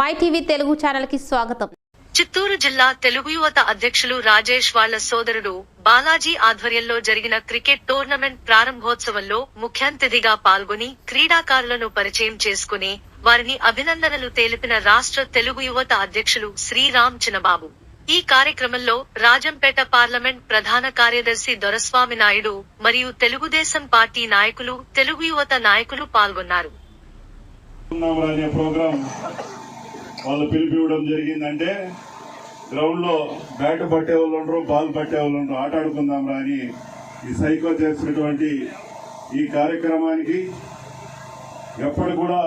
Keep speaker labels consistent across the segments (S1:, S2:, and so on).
S1: My TV Telugu ఛానల్కి స్వాగతం.
S2: చిత్తూరు జిల్లా తెలుగు యువత అధ్యక్షులు రాజేష్ వాళ్ళ సోదరుడు బాలాజీ ఆధ్వర్యంలో జరిగిన క్రికెట్ టోర్నమెంట్ ప్రారంభోత్సవంలో ముఖ్యాతిథిగా పాల్గొని క్రీడాకారులను పరిచయం చేసుకుని వారిని అభినందనలు తెలిపిన రాష్ట్ర తెలుగు యువత అధ్యక్షులు శ్రీరామ్ చినబాబు ఈ కార్యక్రమంలో రాజంపేట పార్లమెంట్ ప్రధాన కార్యదర్శి దొరస్వామి నాయుడు మరియు తెలుగుదేశం పార్టీ నాయకులు తెలుగు యువత నాయకులు పాల్గొన్నారు.
S3: వాళ్ళు పిలిపి ఇవ్వడం వాళ్ళు పిలిపివ్వడం జరిగిందంటే గ్రౌండ్లో బ్యాట్ పట్టే వాళ్ళు ఉండరు బాల్ పట్టే వాళ్ళు ఉండరు ఆట ఆడుకుందాం రా అని ఈ సైకో చేసినటువంటి ఈ కార్యక్రమానికి ఎప్పటి కూడా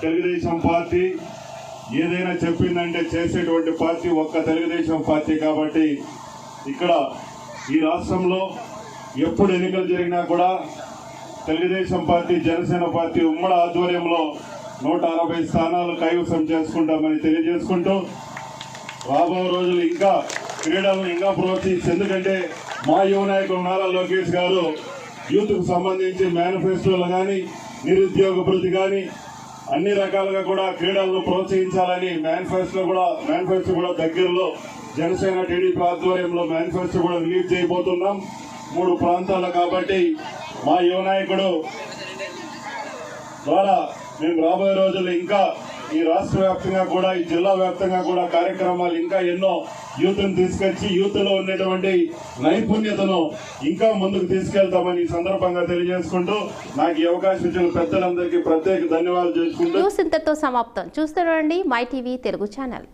S3: తెలుగుదేశం పార్టీ ఏదైనా చెప్పిందంటే చేసేటువంటి పార్టీ ఒక్క తెలుగుదేశం పార్టీ కాబట్టి ఇక్కడ ఈ రాష్ట్రంలో ఎప్పుడు ఎన్నికలు జరిగినా కూడా తెలుగుదేశం పార్టీ జనసేన పార్టీ ఉమ్మడి ఆధ్వర్యంలో నూట అరవై స్థానాలు కైవసం చేసుకుంటామని తెలియజేసుకుంటూ రాబో రోజులు ఇంకా క్రీడలను ఇంకా ప్రోత్సహించి ఎందుకంటే మా యువ నాయకులు నారా లోకేష్ గారు యూత్కు సంబంధించి మేనిఫెస్టోలు కానీ నిరుద్యోగ భృతి కానీ అన్ని రకాలుగా కూడా క్రీడలను ప్రోత్సహించాలని మేనిఫెస్టో కూడా మేనిఫెస్టో కూడా దగ్గరలో జనసేన టీడీపీ ఆధ్వర్యంలో మేనిఫెస్టో కూడా రిలీజ్ చేయబోతున్నాం. మూడు ప్రాంతాలు కాబట్టి మా యువ నాయకుడు ద్వారా మేము రాబోయే రోజుల్లో ఇంకా ఈ రాష్ట్ర వ్యాప్తంగా కూడా ఈ జిల్లా వ్యాప్తంగా కూడా కార్యక్రమాలు ఇంకా ఎన్నో యూత్ను తీసుకొచ్చి యూత్లో ఉన్నటువంటి నైపుణ్యతను ఇంకా ముందుకు తీసుకెళ్తామని ఈ సందర్భంగా తెలియజేసుకుంటూ నాకు ఈ అవకాశం ఇచ్చిన పెద్దలందరికీ ప్రత్యేక ధన్యవాదాలు చేసుకుంటూ
S1: న్యూస్ ఇంతటితో సమాప్తం. చూస్తూ మై టీవీ తెలుగు ఛానల్.